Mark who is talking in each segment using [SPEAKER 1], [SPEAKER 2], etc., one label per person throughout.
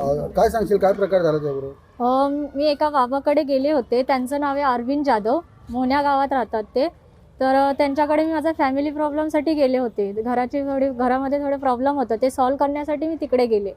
[SPEAKER 1] काय सांगशील? काय प्रकार झाला त्याबरोबर?
[SPEAKER 2] मी एका बाबाकडे गेले होते. त्यांचं नाव आहे अरविंद जाधव. मोन्या गावात राहतात ते. तर त्यांच्याकडे मी माझ्या फॅमिली प्रॉब्लेमसाठी गेले होते. घराचे थोडे घरामध्ये थोडे प्रॉब्लेम होतं. ते सॉल्व्ह करण्यासाठी मी तिकडे गेले.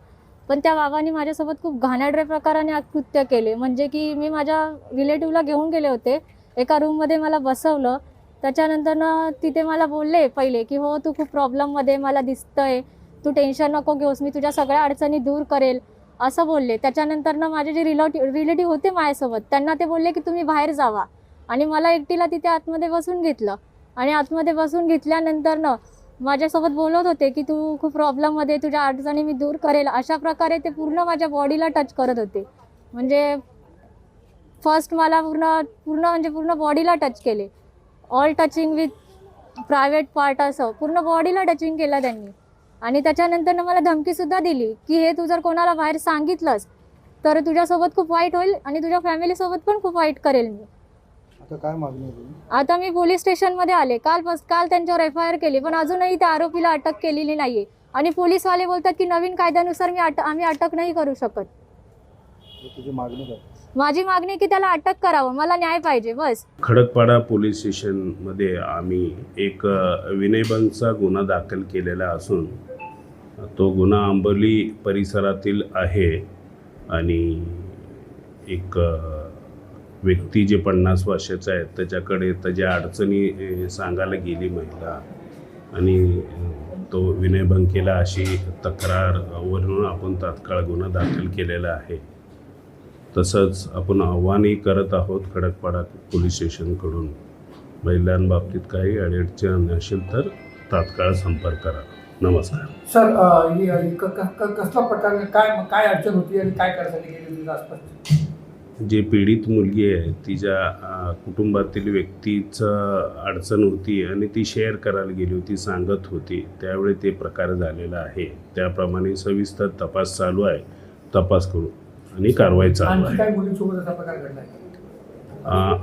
[SPEAKER 2] पण त्या बाबांनी माझ्यासोबत खूप घाणेरड्या प्रकाराने कृत्य केले. म्हणजे की मी माझ्या रिलेटिव्हला घेऊन गेले होते. एका रूममध्ये मला बसवलं. त्याच्यानंतर ना तिथे मला बोलले पहिले की हो तू खूप प्रॉब्लेममध्ये मला दिसतंय. तू टेन्शन नको घेऊस. मी तुझ्या सगळ्या अडचणी दूर करेल. असं बोलले. त्याच्यानंतर ना माझे जे रिलेटिव्ह रिलेटिव्ह होते माझ्यासोबत त्यांना ते बोलले की तुम्ही बाहेर जावा. आणि मला एकटीला तिथे आतमध्ये बसून घेतलं. आणि आतमध्ये बसून घेतल्यानंतर ना माझ्यासोबत बोलत होते की तू खूप प्रॉब्लेममध्ये तुझ्या अडचणी मी दूर करेल. अशा प्रकारे ते पूर्ण माझ्या बॉडीला टच करत होते. म्हणजे फर्स्ट मला पूर्ण पूर्ण म्हणजे पूर्ण बॉडीला टच केले. All touching with private part असं. पूर्ण बॉडीला टचिंग केलं त्यांनी. आणि त्याच्यानंतर मला धमकीसुद्धा दिली की हे तू जर कोणाला बाहेर सांगितलंस तर तुझ्यासोबत खूप वाईट होईल आणि तुझ्या फॅमिलीसोबत पण खूप वाईट करेल मी.
[SPEAKER 1] आता काय मागणी आहे तुझी?
[SPEAKER 2] आता मी पोलीस स्टेशनमध्ये आले. काल बस काल त्यांच्यावर एफ आय आर केली पण अजूनही त्या आरोपीला अटक केलेली नाहीये. आणि पोलीसवाले बोलतात की नवीन कायद्यानुसार मी आम्ही अटक नाही करू शकत.
[SPEAKER 1] तुझी मागणी काय?
[SPEAKER 2] माझी मागणी की त्याला अटक करावं. मला न्याय पाहिजे बस.
[SPEAKER 3] खडकपाडा पोलीस स्टेशनमध्ये आम्ही एक अ, विनयभंगचा गुन्हा दाखल केलेला असून तो गुन्हा आंबोली परिसरातील आहे आणि एक व्यक्ती जे पन्नास वर्षाचा आहे त्याच्याकडे त्याच्या अडचणी सांगायला गेली महिला आणि तो विनयभंग केला अशी तक्रारवरून आपण तात्काळ गुन्हा दाखल केलेला आहे. तसंच आपण आव्हानही करत आहोत खडकपाडा पोलीस स्टेशनकडून. महिलांबाबतीत काही अडचण असेल तर तात्काळ संपर्क करा. नमस्कार.
[SPEAKER 4] सर अ, ही ही क- क- क- कसला प्रकार काय काय अडचण होती आणि काय करायसाठी गेली तुझ्या आसपास
[SPEAKER 3] जे पीडित मुलगी आहे तिच्या अ, कुटुंबातील व्यक्तीचं अडचण होती आणि ती शेअर करायला गेली होती सांगत होती. त्यावेळी ते प्रकार झालेला आहे. त्याप्रमाणे सविस्तर तपास चालू आहे. तपास करू. आणि कारवाई चालू आहे.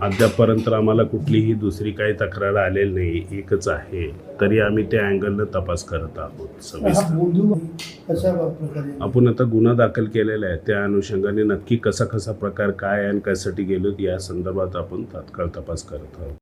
[SPEAKER 3] अद्यापपर्यंत आम्हाला कुठलीही दुसरी काही तक्रार आलेली नाही. एकच आहे. तरी आम्ही त्या अँगलनं तपास करत आहोत. सविस्तर. आपण आता गुन्हा दाखल केलेला आहे. त्या अनुषंगाने नक्की कसा कसा प्रकार काय आणि कशासाठी गेलो या संदर्भात आपण तात्काळ तपास करत आहोत.